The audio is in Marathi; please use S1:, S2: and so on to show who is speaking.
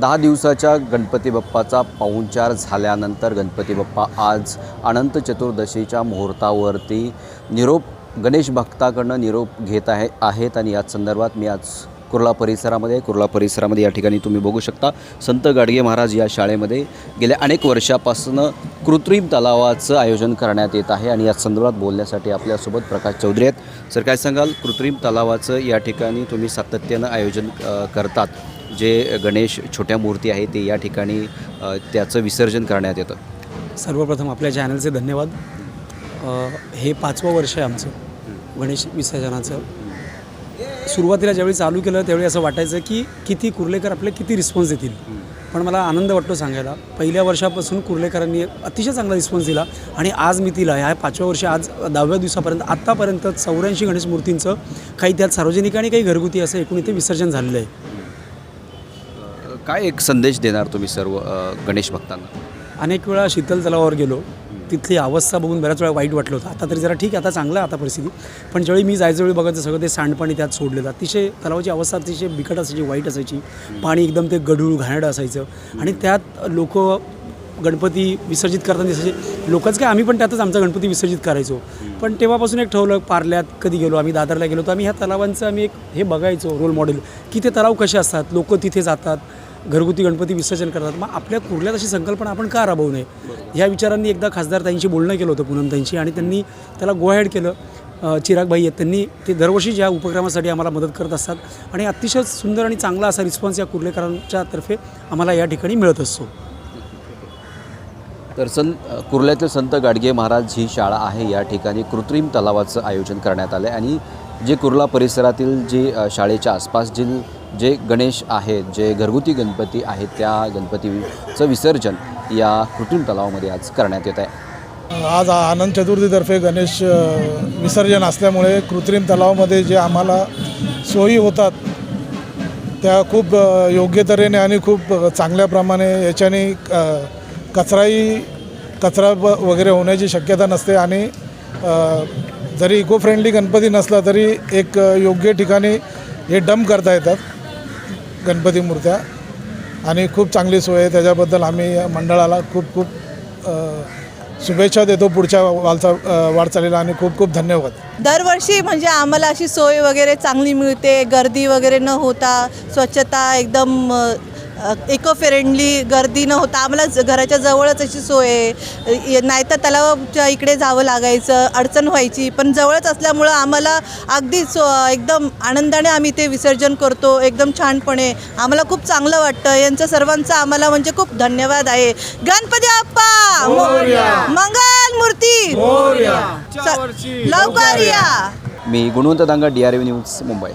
S1: दहा दिवसाच्या गणपती बाप्पाचा पाहुणचार झाल्यानंतर गणपती बाप्पा आज अनंत चतुर्दशीच्या मुहूर्तावरती निरोप गणेश भक्ताकडनं निरोप घेत आहे आहेत आणि याच संदर्भात मी आज कुर्ला परिसरामध्ये कुर्ला परिसरामध्ये या ठिकाणी तुम्ही बघू शकता. संत गाडगे महाराज या शाळेमध्ये गेल्या अनेक वर्षापासून कृत्रिम तलावाचं आयोजन करण्यात येत आहे आणि या संदर्भात बोलण्यासाठी आपल्यासोबत प्रकाश चौधरी आहेत. सर काय सांगाल? कृत्रिम तलावाचं या ठिकाणी तुम्ही सातत्यानं आयोजन करतात. जे गणेश छोट्या मूर्ती आहे ते या ठिकाणी त्याचं विसर्जन करण्यात येतं.
S2: सर्वप्रथम आपल्या चॅनलचे धन्यवाद. हे पाचवं वर्ष आहे आमचं गणेश विसर्जनाचं. सुरुवातीला ज्यावेळी चालू केलं त्यावेळी असं वाटायचं की किती कुर्लेकर आपले किती रिस्पॉन्स देतील. पण मला आनंद वाटतो सांगायला. पहिल्या वर्षापासून कुर्लेकरांनी अतिशय चांगला रिस्पॉन्स दिला आणि आज मी तिला ह्या पाचव्या वर्षी आज दहाव्या दिवसापर्यंत आत्तापर्यंत चौऱ्याऐंशी गणेश मूर्तींचं काही त्यात सार्वजनिक आणि काही घरगुती असं एकूण इथे विसर्जन झालेलं आहे.
S1: काय एक संदेश देणार तुम्ही सर्व गणेश भक्तांना?
S2: अनेक वेळा शीतल तलावावर गेलो. तिथली अवस्था बघून बऱ्याच वेळा वाईट वाटलं होतं. आता तरी जरा ठीक आहे आता चांगलं आता परिस्थिती. पण ज्यावेळी मी जायच्या वेळी बघायचं सगळं ते सांडपाणी त्यात सोडलेलं अतिशय तलावाची अवस्था अतिशय बिकट असायची वाईट असायची. पाणी एकदम ते गढूळ घाणेरडं असायचं. आणि त्यात लोक गणपती विसर्जित करताना दिसायचे. लोकच काय आम्ही पण त्यातच आमचा गणपती विसर्जित करायचो. पण तेव्हापासून एक ठेवलं पार्ल्यात कधी गेलो आम्ही दादरला गेलो तर आम्ही ह्या तलावांचं आम्ही एक हे बघायचो रोल मॉडेल की ते तलाव कसे असतात लोक तिथे जातात घरगुती गणपती विसर्जन करतात. मग आपल्या कुर्ल्यात अशी संकल्पना आपण का राबवू नये? ह्या विचारांनी एकदा खासदार त्यांची बोलणं केलं होतं पूनमताईंशी आणि त्यांनी त्याला गोहॅड केलं. अ, चिराग भाई आहेत त्यांनी ते दरवर्षी ज्या उपक्रमासाठी आम्हाला मदत करत असतात आणि अतिशय सुंदर आणि चांगला असा रिस्पॉन्स या कुर्लेकरांच्या तर्फे आम्हाला या ठिकाणी मिळत असतो.
S1: तर सं कुर्ल्यातील संत गाडगे महाराज ही शाळा आहे. या ठिकाणी कृत्रिम तलावाचं आयोजन करण्यात आलं आहे आणि जे कुर्ला परिसरातील जे शाळेच्या आसपास जे जे गणेश आहेत जे घरगुती गणपती आहेत त्या गणपतीचं विसर्जन या कृत्रिम तलावामध्ये आज करण्यात येत आहे.
S3: आज आनंद चतुर्थीतर्फे गणेश विसर्जन असल्यामुळे कृत्रिम तलावामध्ये जे आम्हाला सोयी होतात त्या खूप योग्य तऱ्हेने आणि खूप चांगल्याप्रमाणे चांगल्या प्रमाणे याच्याने कचराही कचरा ब वगैरे होण्याची शक्यता नसते आणि जरी इको फ्रेंडली गणपती नसला तरी एक योग्य ठिकाणी हे डंप करता येतात गणपती मूर्त्या. आणि खूप चांगली सोय आहे. त्याच्याबद्दल आम्ही या मंडळाला खूप खूप शुभेच्छा देतो पुढच्या वालचा वाटचालीला आणि खूप खूप धन्यवाद.
S4: दरवर्षी म्हणजे आम्हाला अशी सोय वगैरे चांगली मिळते. गर्दी वगैरे न होता स्वच्छता एकदम इको फ्रेंडली गर्दी न होता आम्हाला घराच्या जवळच अशी सोय आहे. नाहीतर तलावाच्या इकडे जावं लागायचं अडचण व्हायची. पण जवळच असल्यामुळं आम्हाला अगदी सो एकदम आनंदाने आम्ही ते विसर्जन करतो एकदम छानपणे. आम्हाला खूप चांगलं वाटतं. यांचं सर्वांचं आम्हाला म्हणजे खूप धन्यवाद आहे. गणपती बाप्पा! मंगल मूर्ती! लवकर या!
S1: मी Gunwant Danga D R news Mumbai.